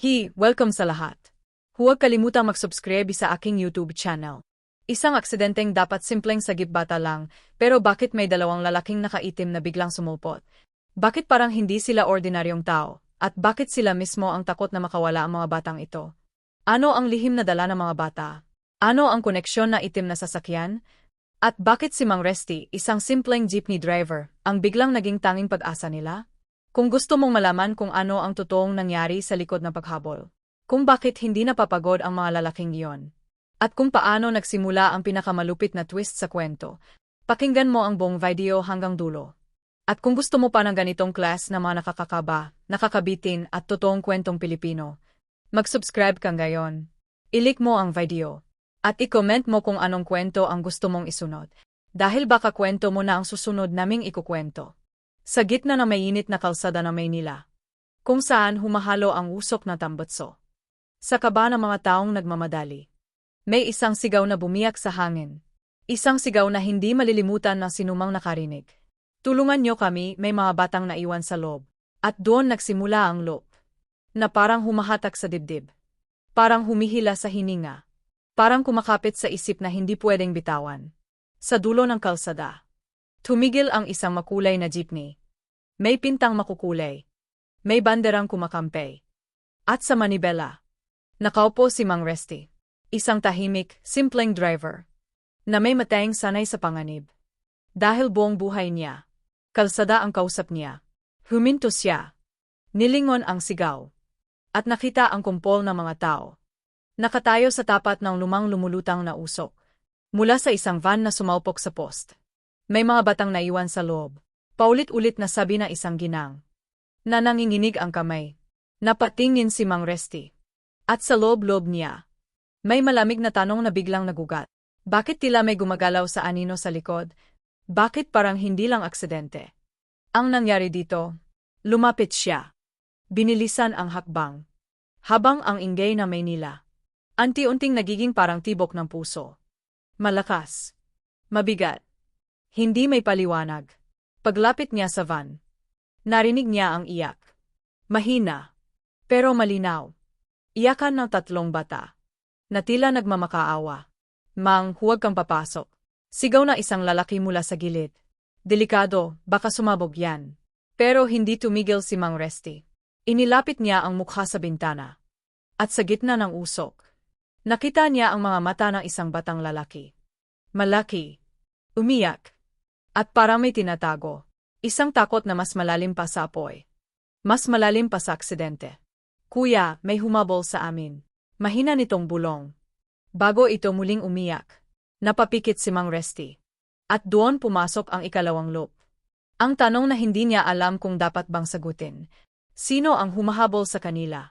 Hi, welcome sa lahat. Huwag kalimutang mag-subscribe sa aking YouTube channel. Isang aksidenteng dapat simpleng sagip bata lang, pero bakit may dalawang lalaking nakaitim na biglang sumulpot? Bakit parang hindi sila ordinaryong tao? At bakit sila mismo ang takot na makawala ang mga batang ito? Ano ang lihim na dala ng mga bata? Ano ang koneksyon na itim na sasakyan? At bakit si Mang Resty, isang simpleng jeepney driver, ang biglang naging tanging pag-asa nila? Kung gusto mong malaman kung ano ang totoong nangyari sa likod ng paghabol, kung bakit hindi napapagod ang mga lalaking iyon, at kung paano nagsimula ang pinakamalupit na twist sa kwento, pakinggan mo ang buong video hanggang dulo. At kung gusto mo pa ng ganitong class na mga nakakakaba, nakakabitin at totoong kwentong Pilipino, mag-subscribe ka ngayon. Ilik mo ang video. At i-comment mo kung anong kwento ang gusto mong isunod. Dahil baka kwento mo na ang susunod naming ikukwento. Sa gitna ng mainit na kalsada ng Maynila, kung saan humahalo ang usok na tambutso. Sa kaba ng mga taong nagmamadali, may isang sigaw na bumiyak sa hangin. Isang sigaw na hindi malilimutan ng sinumang nakarinig. Tulungan niyo kami, may mga batang naiwan sa loob. At doon nagsimula ang loop. Na parang humahatak sa dibdib. Parang humihila sa hininga. Parang kumakapit sa isip na hindi pwedeng bitawan. Sa dulo ng kalsada. Tumigil ang isang makulay na jeepney. May pintang makukulay. May banderang kumakampay. At sa manibela, nakaupo si Mang Resty. Isang tahimik, simpleng driver. Na may matayang sanay sa panganib. Dahil buong buhay niya, kalsada ang kausap niya. Huminto siya. Nilingon ang sigaw. At nakita ang kumpol ng mga tao. Nakatayo sa tapat ng lumang lumulutang na usok. Mula sa isang van na sumaupok sa post. May mga batang naiwan sa loob. Paulit-ulit na sabi na isang ginang. Na nanginginig ang kamay. Napatingin si Mang Resty. At sa loob-loob niya. May malamig na tanong na biglang nagugat. Bakit tila may gumagalaw sa anino sa likod? Bakit parang hindi lang aksidente? Ang nangyari dito, lumapit siya. Binilisan ang hakbang. Habang ang ingay na Maynila. Anti-unting nagiging parang tibok ng puso. Malakas. Mabigat. Hindi may paliwanag. Paglapit niya sa van, narinig niya ang iyak. Mahina, pero malinaw. Iyakan ng tatlong bata. Na tila nagmamakaawa. Mang, huwag kang papasok. Sigaw na isang lalaki mula sa gilid. Delikado, baka sumabog yan. Pero hindi tumigil si Mang Resty. Inilapit niya ang mukha sa bintana. At sa gitna ng usok, nakita niya ang mga mata ng isang batang lalaki. Malaki. Umiyak. At para may tinatago. Isang takot na mas malalim pa sa apoy. Mas malalim pa sa aksidente. Kuya, may humabol sa amin. Mahina nitong bulong. Bago ito muling umiyak, napapikit si Mang Resty. At doon pumasok ang ikalawang loop. Ang tanong na hindi niya alam kung dapat bang sagutin. Sino ang humahabol sa kanila?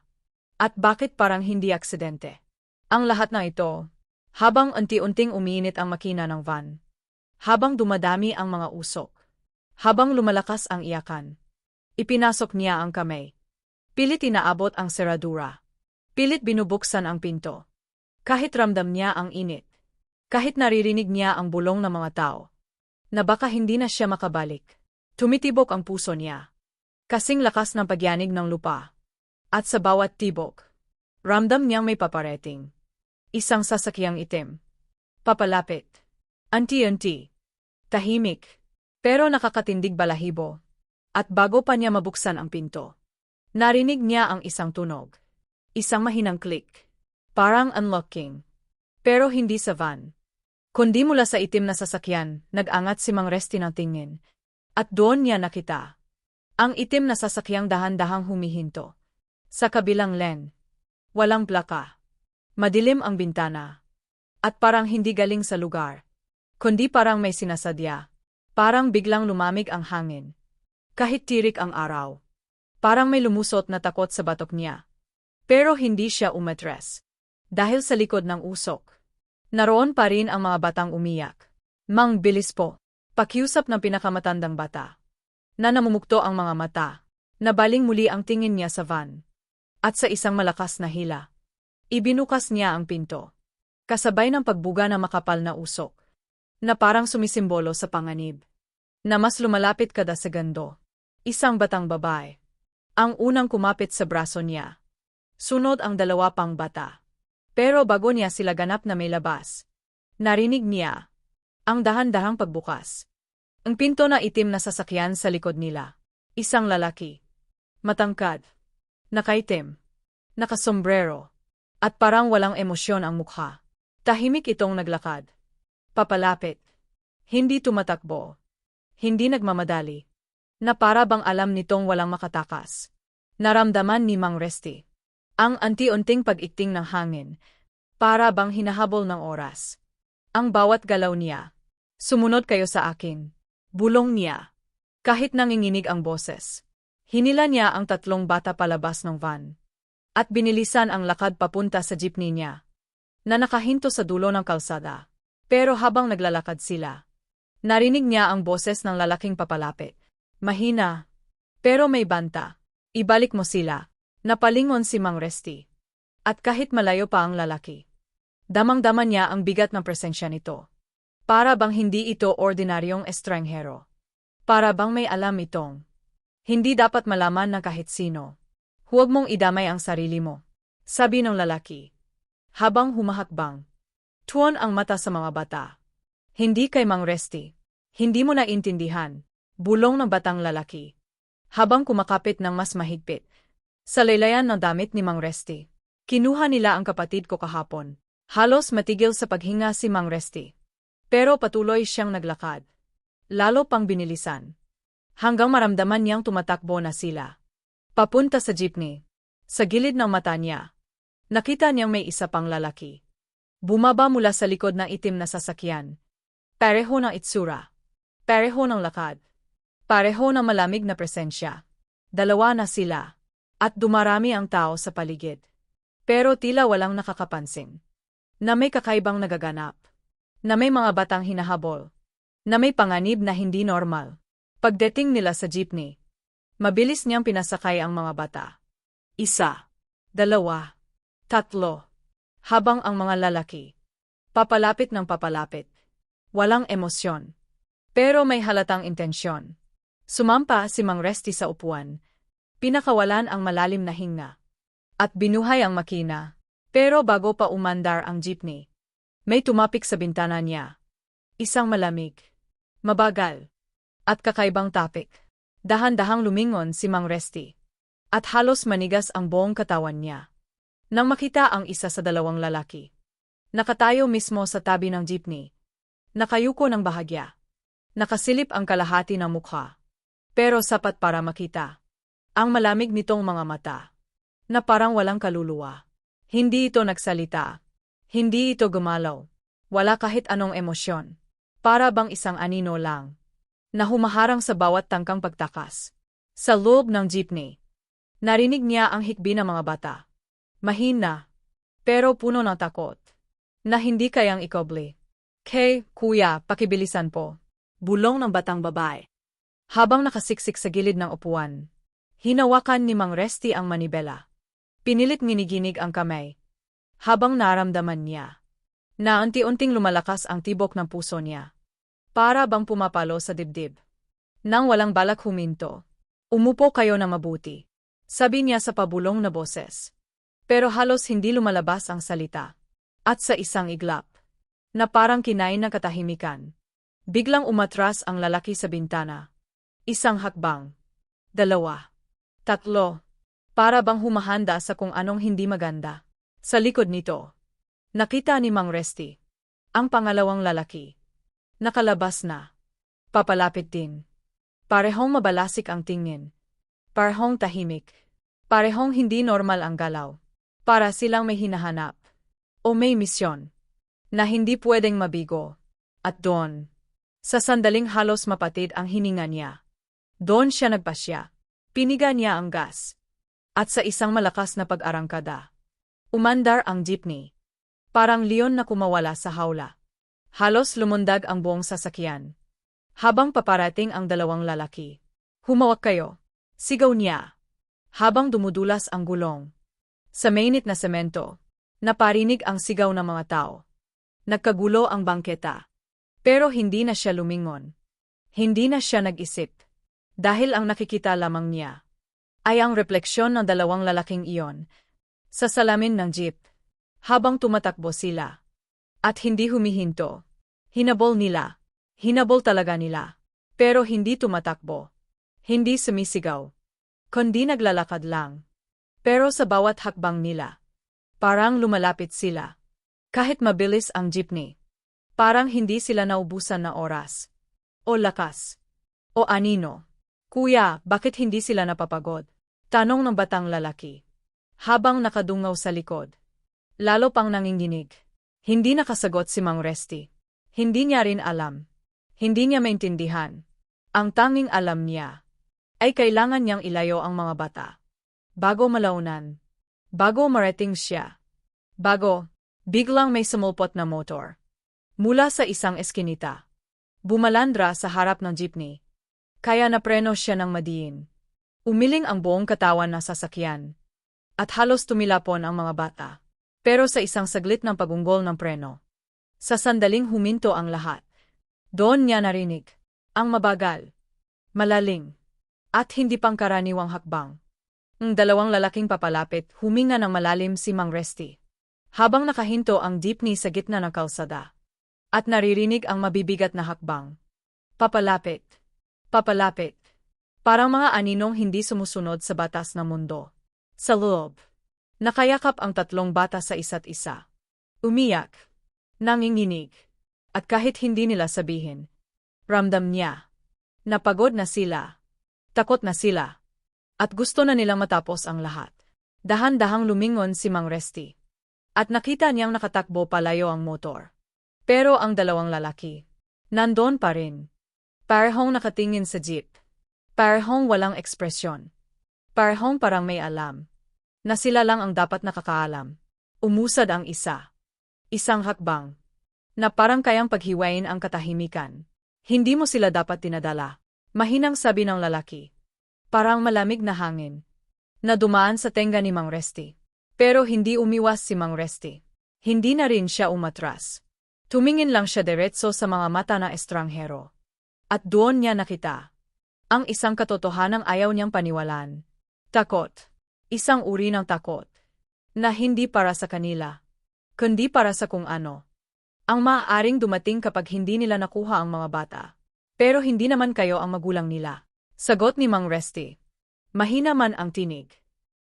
At bakit parang hindi aksidente? Ang lahat ng ito, habang unti-unting umiinit ang makina ng van. Habang dumadami ang mga usok. Habang lumalakas ang iyakan. Ipinasok niya ang kamay. Pilit inaabot ang seradura. Pilit binubuksan ang pinto. Kahit ramdam niya ang init. Kahit naririnig niya ang bulong ng mga tao. Na baka hindi na siya makabalik. Tumitibok ang puso niya. Kasing lakas ng pagyanig ng lupa. At sa bawat tibok, ramdam niyang may paparating. Isang sasakyang itim. Papalapit. Anti-anti. Tahimik. Pero nakakatindig balahibo. At bago pa niya mabuksan ang pinto, narinig niya ang isang tunog. Isang mahinang click. Parang unlocking. Pero hindi sa van. Kundi mula sa itim na sasakyan, nag-angat si Mang Resty ng tingin. At doon niya nakita. Ang itim na sasakyang dahan-dahang humihinto. Sa kabilang len. Walang plaka. Madilim ang bintana. At parang hindi galing sa lugar kundi parang may sinasadya. Parang biglang lumamig ang hangin. Kahit tirik ang araw. Parang may lumusot na takot sa batok niya. Pero hindi siya umatres. Dahil sa likod ng usok. Naroon pa rin ang mga batang umiyak. Mang bilis po. Pakiusap ng pinakamatandang bata. Na namumukto ang mga mata. Nabaling muli ang tingin niya sa van. At sa isang malakas na hila. Ibinukas niya ang pinto. Kasabay ng pagbuga na makapal na usok na parang sumisimbolo sa panganib. Na mas lumalapit kada segundo. Isang batang babae. Ang unang kumapit sa braso niya. Sunod ang dalawa pang bata. Pero bago niya sila ganap na may labas, narinig niya ang dahan-dahang pagbukas. Ang pinto na itim na sasakyan sa likod nila. Isang lalaki. Matangkad. Nakaitim. Nakasombrero. At parang walang emosyon ang mukha. Tahimik itong naglakad. Papalapit. Hindi tumatakbo. Hindi nagmamadali. Na para bang alam nitong walang makatakas. Naramdaman ni Mang Resti. Ang anti-unting pag-ikting ng hangin. Para bang hinahabol ng oras. Ang bawat galaw niya. Sumunod kayo sa akin. Bulong niya. Kahit nanginginig ang boses. Hinila niya ang tatlong bata palabas ng van. At binilisan ang lakad papunta sa jeepney niya. Na nakahinto sa dulo ng kalsada. Pero habang naglalakad sila, narinig niya ang boses ng lalaking papalapit. Mahina. Pero may banta. Ibalik mo sila. Napalingon si Mang Resti. At kahit malayo pa ang lalaki. Damang-dama niya ang bigat ng presensya nito. Para bang hindi ito ordinaryong estranghero. Para bang may alam itong. Hindi dapat malaman ng kahit sino. Huwag mong idamay ang sarili mo. Sabi ng lalaki. Habang humahakbang. Tuon ang mata sa mga bata. Hindi kay Mang Resti. Hindi mo naintindihan. Bulong ng batang lalaki. Habang kumakapit ng mas mahigpit. Sa laylayan ng damit ni Mang Resti. Kinuha nila ang kapatid ko kahapon. Halos matigil sa paghinga si Mang Resti. Pero patuloy siyang naglakad. Lalo pang binilisan. Hanggang maramdaman niyang tumatakbo na sila. Papunta sa jeepney. Sa gilid ng mata niya. Nakita niyang may isa pang lalaki. Bumaba mula sa likod ng itim na sasakyan. Pareho ng itsura. Pareho ng lakad. Pareho ng malamig na presensya. Dalawa na sila. At dumarami ang tao sa paligid. Pero tila walang nakakapansin. Na may kakaibang nagaganap. Na may mga batang hinahabol na may panganib na hindi normal. Pagdating nila sa jeepney, mabilis niyang pinasakay ang mga bata. Isa, dalawa, tatlo, habang ang mga lalaki. Papalapit ng papalapit. Walang emosyon. Pero may halatang intensyon. Sumampa si Mang Resti sa upuan. Pinakawalan ang malalim na hinga. At binuhay ang makina. Pero bago pa umandar ang jeepney, may tumapik sa bintana niya. Isang malamig, Mabagal. At kakaibang topic. Dahan-dahang lumingon si Mang Resti. At halos manigas ang buong katawan niya. Nang makita ang isa sa dalawang lalaki. Nakatayo mismo sa tabi ng jeepney. Nakayuko ng bahagya. Nakasilip ang kalahati ng mukha. Pero sapat para makita. Ang malamig nitong mga mata. Na parang walang kaluluwa. Hindi ito nagsalita. Hindi ito gumalaw. Wala kahit anong emosyon. Para bang isang anino lang. Na humaharang sa bawat tangkang pagtakas. Sa loob ng jeepney. Narinig niya ang hikbi ng mga bata. Mahina. Pero puno ng takot. Na hindi kayang ikoble. Kay, kuya, pakibilisan po. Bulong ng batang babae. Habang nakasiksik sa gilid ng upuan. Hinawakan ni Mang Resti ang manibela. Pinilit nginiginig ang kamay. Habang naramdaman niya na unti-unting lumalakas ang tibok ng puso niya. Para bang pumapalo sa dibdib. Nang walang balak huminto. Umupo kayo na mabuti. Sabi niya sa pabulong na boses. Pero halos hindi lumalabas ang salita. At sa isang iglap. Na parang kinain ng katahimikan. Biglang umatras ang lalaki sa bintana. Isang hakbang. Dalawa. Tatlo. Para bang humahanda sa kung anong hindi maganda. Sa likod nito Nakita ni Mang Resti. Ang pangalawang lalaki. Nakalabas na. Papalapit din. Parehong mabalasik ang tingin. Parehong tahimik. Parehong hindi normal ang galaw. Para silang may hinahanap. O may misyon. Na hindi pwedeng mabigo. At doon. Sa sandaling halos mapatid ang hininga niya. Doon siya nagpasya. Piniga niya ang gas. At sa isang malakas na pag-arangkada. Umandar ang jeepney. Parang leon na kumawala sa hawla. Halos lumundag ang buong sasakyan. Habang paparating ang dalawang lalaki. Humawak kayo. Sigaw niya. Habang dumudulas ang gulong. Sa mainit na semento, naparinig ang sigaw ng mga tao. Nagkagulo ang bangketa. Pero hindi na siya lumingon. Hindi na siya nag-isip. Dahil ang nakikita lamang niya ay ang refleksyon ng dalawang lalaking iyon Sa salamin ng jeep. Habang tumatakbo sila. At hindi humihinto. Hinabol nila. Hinabol talaga nila. Pero hindi tumatakbo. Hindi sumisigaw. Kundi naglalakad lang. Pero sa bawat hakbang nila. Parang lumalapit sila. Kahit mabilis ang jeepney. Parang hindi sila naubusan na oras. O lakas. O anino. Kuya, bakit hindi sila napapagod? Tanong ng batang lalaki. Habang nakadungaw sa likod. Lalo pang nanginginig. Hindi nakasagot si Mang Resti. Hindi niya rin alam. Hindi niya maintindihan. Ang tanging alam niya ay kailangan niyang ilayo ang mga bata. Bago malaunan. Bago marating siya. Bago, biglang may sumulpot na motor. Mula sa isang eskinita. Bumalandra sa harap ng jeepney. Kaya napreno siya ng madiin. Umiling ang buong katawan na sasakyan. At halos tumilapon ang mga bata. Pero sa isang saglit ng pagunggol ng preno. Sa sandaling huminto ang lahat. Doon niya narinig. Ang mabagal. Malaling. At hindi pangkaraniwang hakbang. Ang dalawang lalaking papalapit, huminga ng malalim si Mang Resti. Habang nakahinto ang jeepney sa gitna ng kalsada. At naririnig ang mabibigat na hakbang. Papalapit. Papalapit. Parang mga aninong hindi sumusunod sa batas ng mundo. Sa loob. Nakayakap ang tatlong bata sa isa't isa. Umiyak. Nanginginig. At kahit hindi nila sabihin. Ramdam niya. Napagod na sila. Takot na sila. At gusto na nilang matapos ang lahat. Dahan-dahang lumingon si Mang Resti. At nakita niyang nakatakbo palayo ang motor. Pero ang dalawang lalaki. Nandon pa rin. Parehong nakatingin sa jeep. Parehong walang ekspresyon. Parehong parang may alam na sila lang ang dapat nakakaalam. Umusad ang isa. Isang hakbang. Na parang kayang paghiwain ang katahimikan. Hindi mo sila dapat tinadala. Mahinang sabi ng lalaki. Parang malamig na hangin. Na dumaan sa tenga ni Mang Resti. Pero hindi umiwas si Mang Resti. Hindi na rin siya umatras. Tumingin lang siya diretso sa mga mata na estranghero. At doon niya nakita. Ang isang katotohanang ayaw niyang paniwalan. Takot. Isang uri ng takot. Na hindi para sa kanila. Kundi para sa kung ano. Ang maaaring dumating kapag hindi nila nakuha ang mga bata. Pero hindi naman kayo ang magulang nila. Sagot ni Mang Resti. Mahina man ang tinig.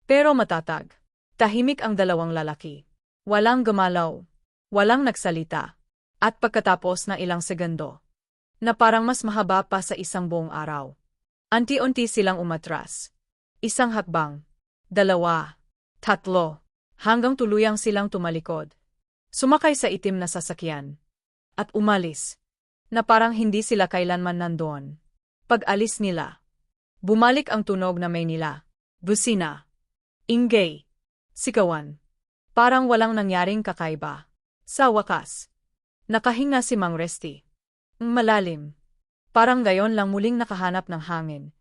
Pero matatag. Tahimik ang dalawang lalaki. Walang gumalaw. Walang nagsalita. At pagkatapos ng ilang segundo. Na parang mas mahaba pa sa isang buong araw. Anti-unti silang umatras. Isang hakbang dalawa, tatlo, hanggang tuluyang silang tumalikod. Sumakay sa itim na sasakyan. At umalis. Na parang hindi sila kailanman nandoon. Pag-alis nila. Bumalik ang tunog na may nila. Busina. Ingay. Sikawan. Parang walang nangyaring kakaiba. Sa wakas. Nakahinga si Mang Resti. Malalim. Parang gayon lang muling nakahanap ng hangin.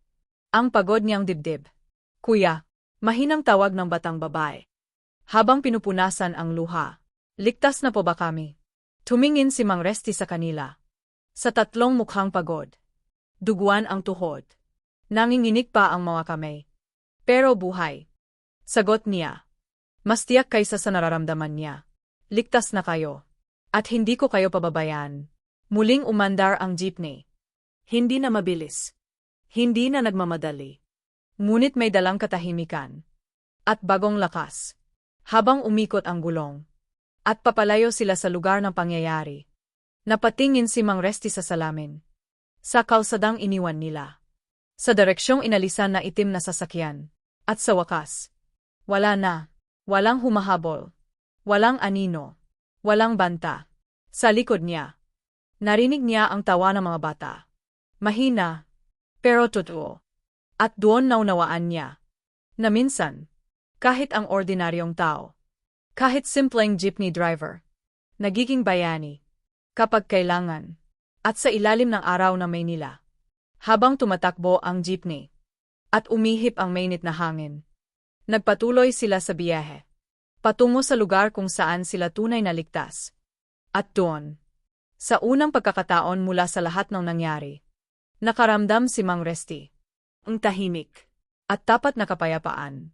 Ang pagod niyang dibdib. Kuya, Mahinang tawag ng batang babae. Habang pinupunasan ang luha. Ligtas na po ba kami? Tumingin si Mang Resti sa kanila. Sa tatlong mukhang pagod. Duguan ang tuhod. Nanginginig pa ang mga kamay. Pero buhay. Sagot niya. Mas tiyak kaysa sa nararamdaman niya. Ligtas na kayo. At hindi ko kayo pababayaan. Muling umandar ang jeepney. Hindi na mabilis. Hindi na nagmamadali. Ngunit may dalang katahimikan. At bagong lakas. Habang umikot ang gulong. At papalayo sila sa lugar ng pangyayari. Napatingin si Mang Resti sa salamin. Sa kalsadang iniwan nila. Sa direksyong inalisan na itim na sasakyan. At sa wakas. Wala na. Walang humahabol. Walang anino. Walang banta. Sa likod niya. Narinig niya ang tawa ng mga bata. Mahina. Pero totoo. At doon naunawaan niya na minsan, kahit ang ordinaryong tao, kahit simpleng jeepney driver, nagiging bayani kapag kailangan at sa ilalim ng araw na Maynila. Habang tumatakbo ang jeepney at umihip ang mainit na hangin, nagpatuloy sila sa biyahe patungo sa lugar kung saan sila tunay na ligtas. At doon, sa unang pagkakataon mula sa lahat ng nangyari, nakaramdam si Mang Resti ang tahimik at tapat na kapayapaan.